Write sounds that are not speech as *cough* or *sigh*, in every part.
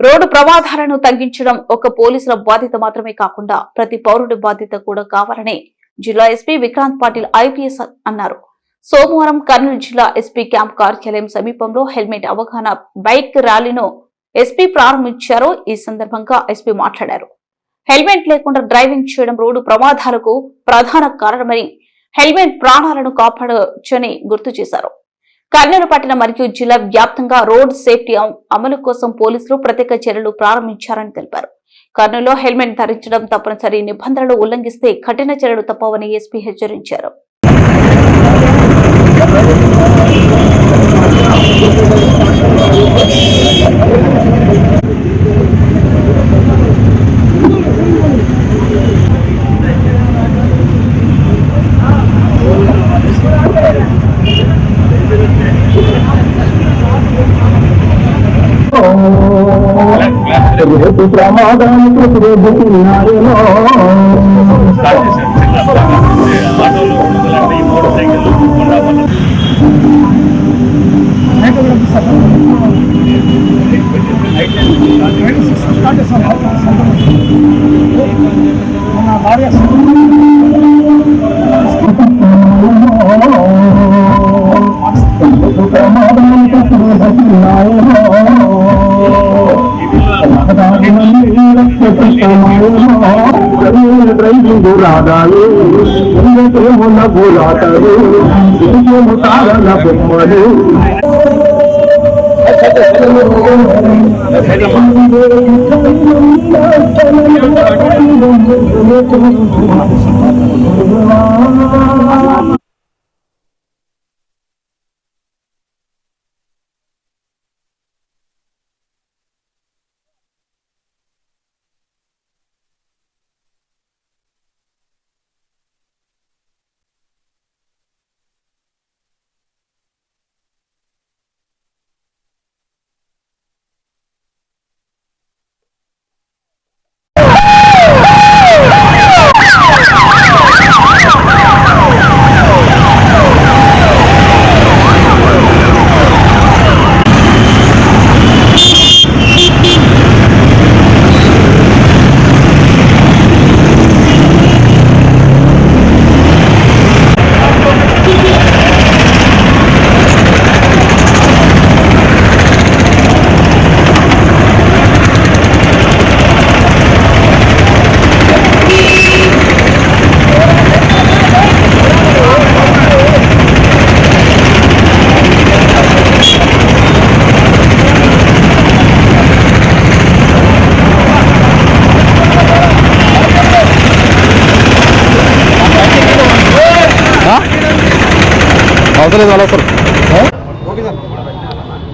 Road ప్రమాదాలను తగ్గించడం ఒక పోలీసుల బాధ్యత మాత్రమే కాకుండా ప్రతి పౌరుడి బాధ్యత కూడా కావాలని జిల్లా ఎస్పీ విక్రాంత్ పాటిల్ ఐపీఎస్ అన్నారు. సోమవారం కర్నూలు జిల్లా ఎస్పీ క్యాంప్ కార్యాలయం సమీపంలో హెల్మెట్ అవగాహన బైక్ ర్యాలీను ఎస్పీ ప్రారంభించారు. ఈ సందర్భంగా ఎస్పీ మాట్లాడారు. హెల్మెట్ లేకుండా డ్రైవింగ్ చేయడం రోడ్డు ప్రమాదాలకు ప్రధాన కారణమని హెల్మెట్ ప్రాణాలను కాపాడవచ్చని గుర్తు చేశారు. కర్నూలు పట్టణ మరియు జిల్లా వ్యాప్తంగా రోడ్ సేఫ్టీ అమలు కోసం పోలీసులు ప్రత్యేక చర్యలు ప్రారంభించారని తెలిపారు. కర్నూలులో హెల్మెట్ ధరించడం తప్పనిసరి నిబంధనలు ఉల్లంఘిస్తే కఠిన చర్యలు తప్పవని ఎస్పీ హెచ్చరించారు. రేపు ప్రమాదానికి తిరుగుతున్నారేమో ఆటోలు ప్రమాదానికి డ్రైవింగ్ రాదాలు ఇంకేమున్న పోరాటాలు ఇంకేము తారణ బొమ్మలు అవసరం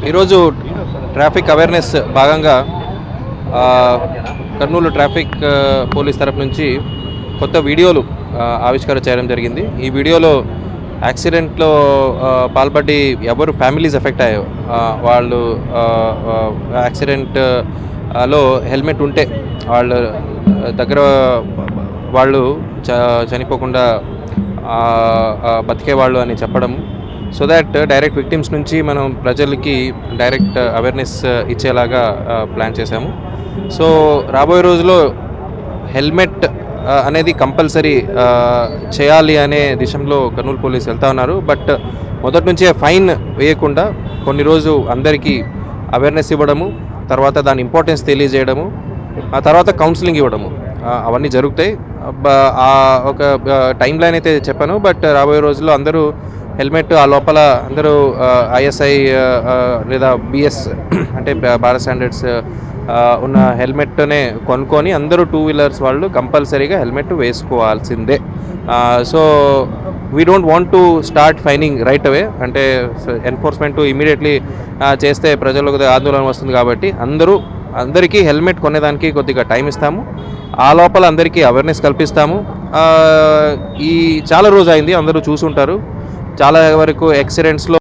ఈరోజు ట్రాఫిక్ అవేర్నెస్ భాగంగా కర్నూలు ట్రాఫిక్ పోలీస్ తరపు నుంచి కొత్త వీడియోలు ఆవిష్కారం ఆవిష్కరణ చేయడం జరిగింది. ఈ వీడియోలో యాక్సిడెంట్లో పాల్పడి ఎవరు ఫ్యామిలీస్ ఎఫెక్ట్ అయ్యాయో వాళ్ళు యాక్సిడెంట్లో యాక్సిడెంట్లో హెల్మెట్ ఉంటే వాళ్ళ దగ్గర వాళ్ళు చ చనిపోకుండా బతికే వాళ్ళు బతికేవాళ్ళు అని చెప్పడం సో దాట్ డైరెక్ట్ విక్టిమ్స్ నుంచి మనం ప్రజలకి డైరెక్ట్ అవేర్నెస్ uh, uh, ఇచ్చేలాగా uh, ప్లాన్ చేశాము. సో రాబోయే రోజులో హెల్మెట్ అనేది కంపల్సరీ చేయాలి అనే దిశలో కర్నూలు పోలీస్ వెళ్తా ఉన్నారు. బట్ మొదటి నుంచే ఫైన్ వేయకుండా కొన్ని రోజు అందరికీ అవేర్నెస్ ఇవ్వడము తర్వాత దాని ఇంపార్టెన్స్ తెలియజేయడము ఆ తర్వాత కౌన్సిలింగ్ ఇవ్వడము అవన్నీ జరుగుతాయి. ఆ ఒక టైం లైన్ అయితే చెప్పాను. బట్ రాబోయే రోజుల్లో అందరూ హెల్మెట్ ఆ లోపల అందరూ ఐఎస్ఐ లేదా బిఎస్ *clears throat* అంటే భారత్ స్టాండర్డ్స్ ఉన్న హెల్మెట్నే కొనుక్కొని అందరూ టూ వీలర్స్ వాళ్ళు కంపల్సరీగా helmet వేసుకోవాల్సిందే. So we don't want to start fining right away అంటే ఎన్ఫోర్స్మెంట్ ఇమీడియట్లీ చేస్తే ప్రజలకు ఆందోళన వస్తుంది కాబట్టి అందరూ అందరికీ హెల్మెట్ కొనేదానికి కొద్దిగా టైం ఇస్తాము. ఆ లోపల అందరికీ అవేర్నెస్ కల్పిస్తాము. ఈ చాలా రోజు అయింది అందరూ చూసుంటారు. చాలా వరకు యాక్సిడెంట్స్లో